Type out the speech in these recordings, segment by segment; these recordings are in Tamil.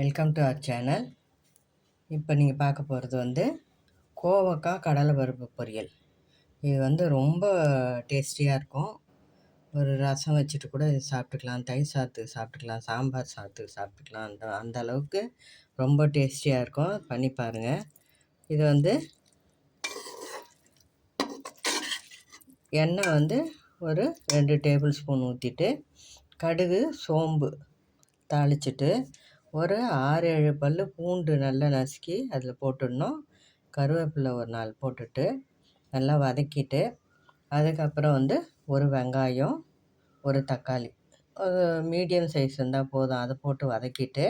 வெல்கம் டு அவர் சேனல் இப்போ நீங்கள் பார்க்க போகிறது வந்து கோவக்காய் கடலை பருப்பு பொரியல். இது வந்து ரொம்ப டேஸ்டியாக இருக்கும். ஒரு ரசம் வச்சுட்டு கூட இது சாப்பிட்டுக்கலாம். தயிர் சாதத்துக்கு சாப்பிட்டுக்கலாம். சாம்பார் சாதத்துக்கு சாப்பிட்டுக்கலாம். அந்த அந்த அளவுக்கு ரொம்ப டேஸ்டியாக இருக்கும். பண்ணி பாருங்கள் இது வந்து எண்ணெய் வந்து ஒரு ரெண்டு டேபிள் ஸ்பூன் ஊற்றிட்டு கடுகு சோம்பு தாளிச்சிட்டு ஒரு ஆறு ஏழு பல் பூண்டு நல்லா நசுக்கி அதில் போட்டுடணும். கருவேப்பிலை ஒரு நாள் போட்டுட்டு நல்லா வதக்கிட்டு அதுக்கப்புறம் வந்து ஒரு வெங்காயம் ஒரு தக்காளி. ஒரு மீடியம் சைஸ் இருந்தால் போதும். அதை போட்டு வதக்கிட்டு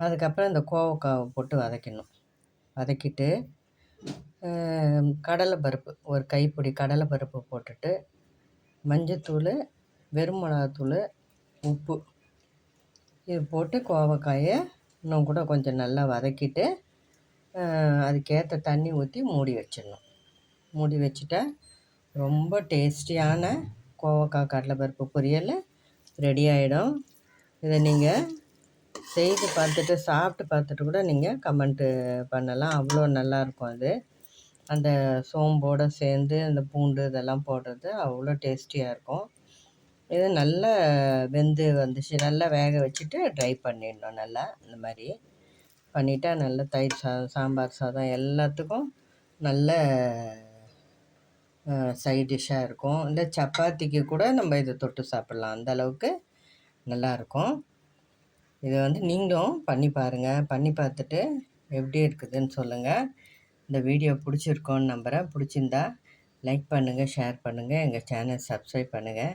அதுக்கப்புறம் இந்த கோவக்காவை போட்டு வதக்கணும். வதக்கிட்டு கடலை பருப்பு ஒரு கைப்பிடி கடலை பருப்பு போட்டுட்டு மஞ்சத்தூள் வெறும் மிளகாத்தூள் உப்பு இது போட்டு கோவக்காயை இன்னும் கூட கொஞ்சம் நல்லா வதக்கிட்டு அதுக்கேற்ற தண்ணி ஊற்றி மூடி வச்சிடணும். மூடி வச்சுட்டா ரொம்ப டேஸ்டியான கோவக்காய் கடலைப்பருப்பு பொரியல் ரெடி ஆகிடும் இதை நீங்கள் செய்து பார்த்துட்டு சாப்பிட்டு பார்த்துட்டு கூட நீங்கள் கமெண்ட்டு பண்ணலாம். அவ்வளோ நல்லாயிருக்கும் அது. அந்த சோம்போடு சேர்ந்து அந்த பூண்டு இதெல்லாம் போடுறது அவ்வளோ டேஸ்டியாக இருக்கும். இது நல்லா வெந்து வந்துச்சு. நல்லா வேக வச்சுட்டு ட்ரை பண்ணிடணும் நல்லா. இந்த மாதிரி பண்ணிட்டா நல்ல தயிர் சாதம் சாம்பார் சாதம் எல்லாத்துக்கும் நல்ல சைட் டிஷ்ஷாக இருக்கும். இந்த சப்பாத்திக்கு கூட நம்ம இதை தொட்டு சாப்பிட்லாம். அந்த அளவுக்கு நல்லாயிருக்கும் இதை வந்து நீங்களும் பண்ணி பாருங்கள் பண்ணி பார்த்துட்டு எப்படி இருக்குதுன்னு சொல்லுங்கள் இந்த வீடியோ பிடிச்சிருக்கோன்னு நம்புகிறேன் பிடிச்சிருந்தா லைக் பண்ணுங்கள் ஷேர் பண்ணுங்கள் எங்கள் சேனல் சப்ஸ்கிரைப் பண்ணுங்கள்